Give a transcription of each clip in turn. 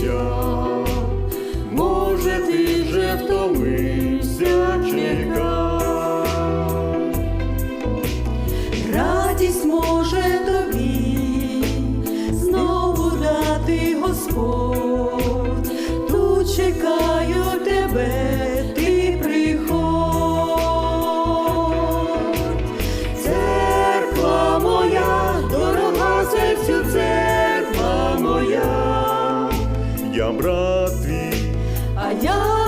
чекав, може ти вже втомився чекав. Радість може тобі знову дати Господь, я брат твій, А я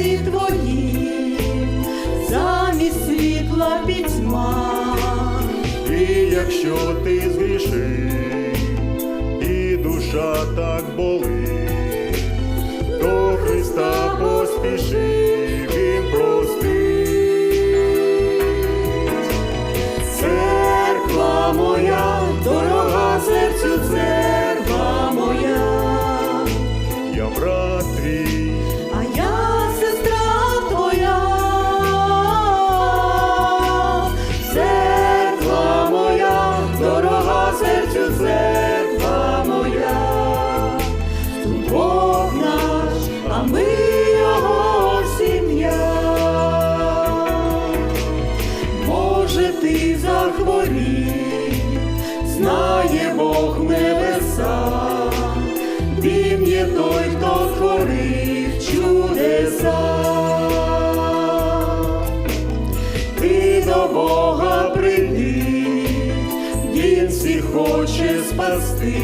серці твоїм замість світла пітьма. і якщо ти згрішив, і душа так болить, Бог наш, а ми його сім'я. Може, ти захворів, знає Бог небеса, Він є той, хто творив чудеса. ти до Бога прийди, Він всіх хоче спасти,